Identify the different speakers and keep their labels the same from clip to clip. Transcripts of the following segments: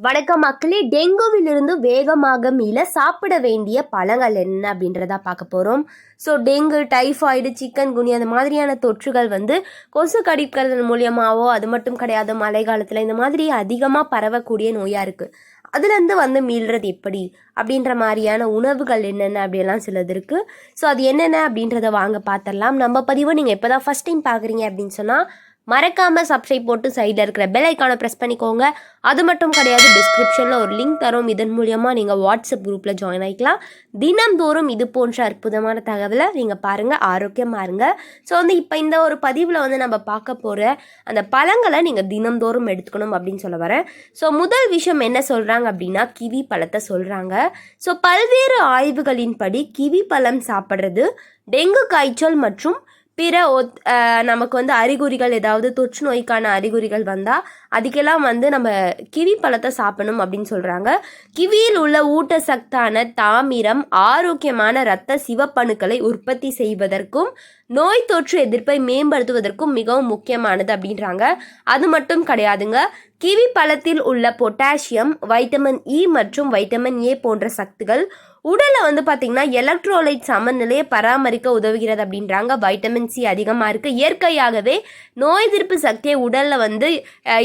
Speaker 1: வணக்கம் மக்களே டெங்குவிலிருந்து வேகமாக மீள சாப்பிட வேண்டிய பழங்கள் என்ன அப்படின்றத பார்க்க போகிறோம் so dengue typhoid chikungunya அந்த மாதிரியான தொற்றுகள் வந்து கொசு கடிக்கிறது மூலியமாவோ அது மட்டும் கிடையாது மழை காலத்தில் இந்த மாதிரி அதிகமாக பரவக்கூடிய நோயாக இருக்குது அதுலேருந்து வந்து மீள்றது எப்படி? அப்படின்ற மாதிரியான உணவுகள் என்னென்ன அப்படியெல்லாம் சிலது இருக்குது ஸோ அது என்னென்ன அப்படின்றத வாங்க பார்த்துடலாம். நம்ம பதிவை நீங்கள் இப்போ தான் ஃபஸ்ட் டைம் பார்க்குறீங்க அப்படின்னு சொன்னால் மறக்காமல் சப்ஸ்கிரைப் போட்டு சைடில் இருக்கிற பெல் ஐக்கானை ப்ரெஸ் பண்ணிக்கோங்க. அது மட்டும் கிடையாது டிஸ்கிரிப்ஷனில் ஒரு லிங்க் தரும். இதன் மூலியமாக நீங்கள் வாட்ஸ்அப் குரூப்பில் ஜாயின் ஆகிக்கலாம் தினம்தோறும் இது போன்ற அற்புதமான தகவலை நீங்கள் பாருங்கள் ஆரோக்கியமாக இருங்க. ஸோ வந்து இப்போ இந்த ஒரு பதிவில் வந்து நம்ம பார்க்க போகிற அந்த பழங்களை நீங்கள் தினம்தோறும் எடுத்துக்கணும் அப்படின்னு சொல்ல வரேன். ஸோ முதல் விஷயம் என்ன சொல்கிறாங்க அப்படின்னா கிவி பழத்தை சொல்கிறாங்க ஸோ பல்வேறு ஆய்வுகளின்படி கிவி பழம் சாப்பிட்றது டெங்கு காய்ச்சல் மற்றும் பிற ஒத் நமக்கு வந்து அறிகுறிகள் ஏதாவது தொற்று நோய்க்கான அறிகுறிகள் வந்தால் அதுக்கெல்லாம் வந்து நம்ம கிவி பழத்தை சாப்பிடணும் அப்படின்னு சொல்கிறாங்க கிவியில் உள்ள ஊட்டச்சத்தான தாமிரம் ஆரோக்கியமான இரத்த சிவப்பணுக்களை உற்பத்தி செய்வதற்கும் நோய் தொற்று எதிர்ப்பை மேம்படுத்துவதற்கும் மிகவும் முக்கியமானது அப்படின்றாங்க. அது மட்டும் கிடையாதுங்க. கிவி பழத்தில் உள்ள பொட்டாசியம் வைட்டமின் இ மற்றும் வைட்டமின் ஏ போன்ற சத்துக்கள் உடலை வந்து பார்த்திங்கன்னா எலக்ட்ரோலைட் சமநிலையை பராமரிக்க உதவுகிறது அப்படின்றாங்க. வைட்டமின் சி அதிகமாக இருக்குது இயற்கையாகவே நோய் எதிர்ப்பு சக்தியை உடலில் வந்து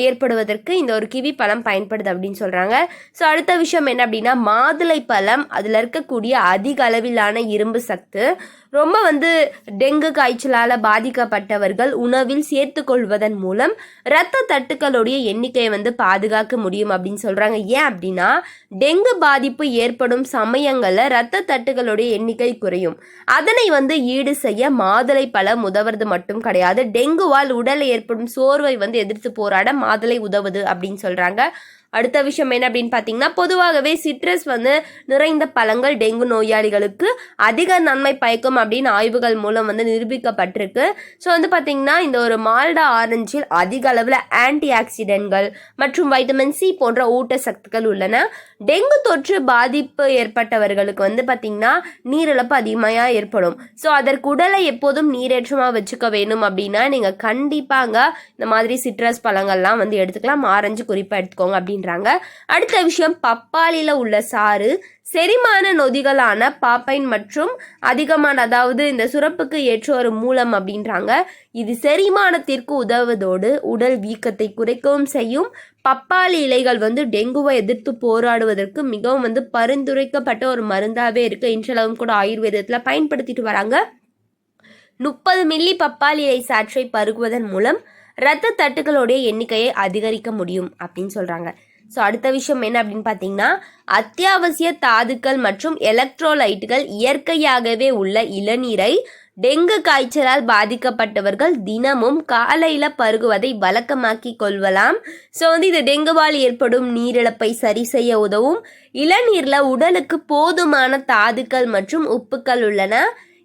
Speaker 1: ஏற்படுவதற்கு இந்த ஒரு கிவி பழம் பயன்படுது அப்படின்னு சொல்கிறாங்க ஸோ அடுத்த விஷயம் என்ன அப்படின்னா மாதுளை பழம் அதில் இருக்கக்கூடிய அதிக அளவிலான இரும்பு சத்து ரொம்ப வந்து டெங்கு காய்ச்சலால் பாதிக்கப்பட்டவர்கள் உணவில் சேர்த்து கொள்வதன் மூலம் இரத்த தட்டுக்களுடைய எண்ணிக்கையை வந்து பாதுகாக்க முடியும் அப்படின்னு சொல்கிறாங்க ஏன் அப்படின்னா டெங்கு பாதிப்பு ஏற்படும் சமயங்கள் சமயங்களில் இரத்த தட்டுகளுடைய எண்ணிக்கை குறையும். அதனை வந்து ஈடு செய்ய மாதுளை பழம் உதவுறது மட்டும் கிடையாது. டெங்குவால் உடல் ஏற்படும் சோர்வை வந்து எதிர்த்து போராட மாதுளை உதவுது அப்படின்னு சொல்கிறாங்க அடுத்த விஷயம் என்ன அப்படின்னு பார்த்தீங்கன்னா பொதுவாகவே சிட்ரஸ் வந்து நிறைந்த பழங்கள் டெங்கு நோயாளிகளுக்கு அதிக நன்மை பயக்கும் அப்படின்னு ஆய்வுகள் மூலம் வந்து நிரூபிக்கப்பட்டிருக்கு. ஸோ வந்து பார்த்தீங்கன்னா இந்த ஒரு மால்டா ஆரஞ்சில் அதிக அளவில் ஆன்டி ஆக்சிடென்ட்கள் மற்றும் வைட்டமின் சி போன்ற ஊட்டச்சத்துக்கள் உள்ளன. டெங்கு தொற்று பாதிப்பு ஏற்பட்டவர்களுக்கு வந்து பார்த்தீங்கன்னா நீரிழப்பு அதிகமாக ஏற்படும். ஸோ அதற்கு உடலை எப்போதும் நீரேற்றமாக வச்சுக்க வேணும் அப்படின்னா நீங்கள் கண்டிப்பாங்க இந்த மாதிரி சிட்ரஸ் பழங்கள்லாம் வந்து எடுத்துக்கலாம். ஆரஞ்சு குறிப்பாக எடுத்துக்கோங்க அப்படின்னு அப்படின்றாங்க. அடுத்த விஷயம் பப்பாளியில் உள்ள சாறு செரிமான நொதிகளான பாப்பைன் மற்றும் அதிகமான அதாவது இந்த சுரப்புக்கு ஏற்ற ஒரு மூலம் அப்படின்றாங்க. இது செரிமானத்திற்கு உதவுவதோடு உடல் வீக்கத்தை குறைக்கவும் செய்யும். பப்பாளி இலைகள் வந்து டெங்குவை எதிர்த்து போராடுவதற்கு மிகவும் வந்து பரிந்துரைக்கப்பட்ட ஒரு மருந்தாகவே இருக்கு. இன்றளவும் கூட ஆயுர்வேதத்தில் பயன்படுத்திட்டு வராங்க. முப்பது மில்லி பப்பாளி இலை சாற்றை பருகுவதன் மூலம் இரத்த தட்டுகளுடைய எண்ணிக்கையை அதிகரிக்க முடியும் அப்படின்னு சொல்கிறாங்க ஸோ அடுத்த விஷயம் என்ன அப்படின்னு பார்த்தீங்கன்னா அத்தியாவசிய தாதுக்கள் மற்றும் எலக்ட்ரோலைட்டுகள் இயற்கையாகவே உள்ள இளநீரை டெங்கு காய்ச்சலால் பாதிக்கப்பட்டவர்கள் தினமும் காலையில் பருகுவதை வழக்கமாக்கி கொள்வலாம். ஸோ வந்து இது டெங்குவால் ஏற்படும் நீரிழப்பை சரி செய்ய உதவும். இளநீரில் உடலுக்கு போதுமான தாதுக்கள் மற்றும் உப்புக்கள் உள்ளன.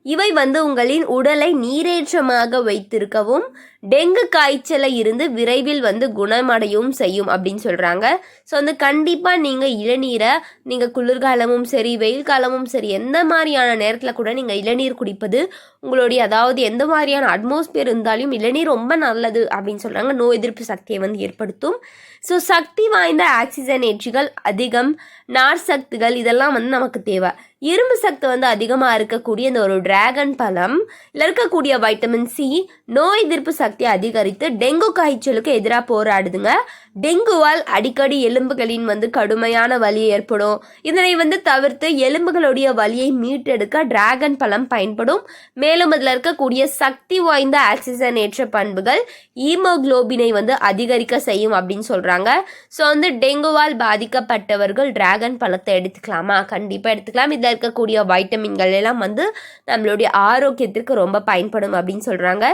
Speaker 1: இவை வந்து உங்களின் உடலை நீரேற்றமாக வைத்திருக்கவும் டெங்கு காய்ச்சலை இருந்து விரைவில் வந்து குணமடையவும் செய்யும் அப்படின்னு சொல்கிறாங்க ஸோ வந்து கண்டிப்பாக நீங்கள் இளநீரை நீங்கள் குளிர்காலமும் சரி வெயில் காலமும் சரி எந்த மாதிரியான நேரத்தில் கூட நீங்கள் இளநீர் குடிப்பது உங்களுடைய அதாவது எந்த மாதிரியான அட்மாஸ்பியர் இருந்தாலும் இளநீர் ரொம்ப நல்லது அப்படின்னு சொல்கிறாங்க நோய் எதிர்ப்பு சக்தியை வந்து ஏற்படுத்தும். ஸோ சக்தி வாய்ந்த ஆக்சிஜனேற்றிகள் அதிகம் நார் சக்திகள் இதெல்லாம் வந்து நமக்கு தேவை. இரும்பு சக்தி வந்து அதிகமாக இருக்கக்கூடிய இந்த ஒரு டிராகன் பழம் இதில் இருக்கக்கூடிய வைட்டமின் சி நோய் எதிர்ப்பு சக்தியை அதிகரித்து டெங்கு காய்ச்சலுக்கு எதிராக போராடுதுங்க. டெங்குவால் அடிக்கடி எலும்புகளின் வந்து கடுமையான வலி ஏற்படும். இதனை வந்து தவிர்த்து எலும்புகளுடைய வலியை மீட்டெடுக்க டிராகன் பழம் பயன்படும். மேலும் அதில் இருக்கக்கூடிய சக்தி வாய்ந்த ஆக்சிஜனேற்ற பண்புகள் ஈமோகுளோபினை வந்து அதிகரிக்க செய்யும் அப்படின்னு சொல்கிறாங்க ஸோ வந்து டெங்குவால் பாதிக்கப்பட்டவர்கள் டிராகன் பழத்தை எடுத்துக்கலாமா? கண்டிப்பாக எடுத்துக்கலாம். இதில் இருக்கக்கூடிய வைட்டமின்கள் எல்லாம் வந்து நம்மளுடைய ஆரோக்கியத்திற்கு ரொம்ப பயன்படும் அப்படின்னு சொல்கிறாங்க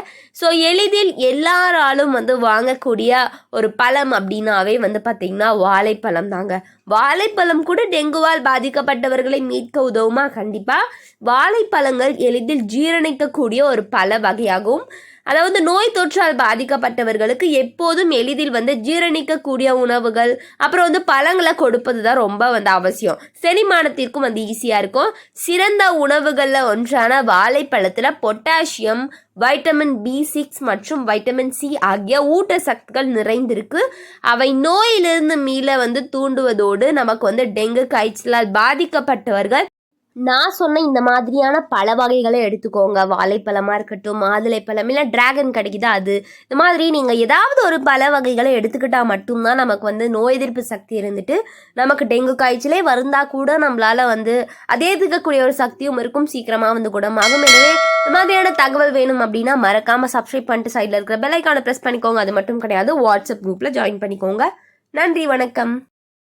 Speaker 1: ஸோ எளிதில் எல்லாராலும் வந்து வாங்கக்கூடிய ஒரு பழம் அப்படின்னாவே வந்து பார்த்திங்கன்னா வாழைப்பழம் தாங்க. வாழைப்பழம் கூட டெங்குவால் பாதிக்கப்பட்டவர்களை மீட்க உதவுமா? கண்டிப்பாக வாழைப்பழங்கள் எளிதில் ஜீரணிக்கக்கூடிய ஒரு பல வகையாகவும் அதாவது நோய் தொற்றால் பாதிக்கப்பட்டவர்களுக்கு எப்போதும் எளிதில் வந்து ஜீரணிக்கக்கூடிய உணவுகள் அப்புறம் வந்து பழங்களை கொடுப்பது தான் ரொம்ப வந்து அவசியம். செரிமானத்திற்கும் வந்து ஈஸியாக இருக்கும். சிறந்த உணவுகளில் ஒன்றான வாழைப்பழத்தில் பொட்டாசியம் வைட்டமின் பி சிக்ஸ் மற்றும் வைட்டமின் சி ஆகிய ஊட்டச்சத்துக்கள் நிறைந்திருக்கு. அவை நோயிலிருந்து மீள வந்து தூண்டுவதோடு நமக்கு வந்து டெங்கு காய்ச்சலால் பாதிக்கப்பட்டவர்கள் நான் சொன்ன இந்த மாதிரியான பல வகைகளை எடுத்துக்கோங்க. வாழைப்பழமாக இருக்கட்டும் மாதுளைப்பழம் இல்லை டிராகன் கிடைக்குதா அது? இந்த மாதிரி நீங்கள் ஏதாவது ஒரு பல வகைகளை எடுத்துக்கிட்டால் மட்டும்தான் நமக்கு வந்து நோய் எதிர்ப்பு சக்தி இருந்துட்டு நமக்கு டெங்கு காய்ச்சலே வருந்தால் கூட நம்மளால் வந்து அதே எதிர்க்கக்கூடிய ஒரு சக்தியும் இருக்கும். சீக்கிரமாக வந்து குணமாகும். எனவே இந்த மாதிரியான தகவல் வேணும் அப்படின்னா மறக்காமல் சப்ஸ்கிரைப் பண்ணிட்டு சைடில் இருக்கிற பெல்லைக்கான ப்ரெஸ் பண்ணிக்கோங்க. அது மட்டும் கிடையாது வாட்ஸ்அப் குரூப்பில் ஜாயின் பண்ணிக்கோங்க. நன்றி வணக்கம்.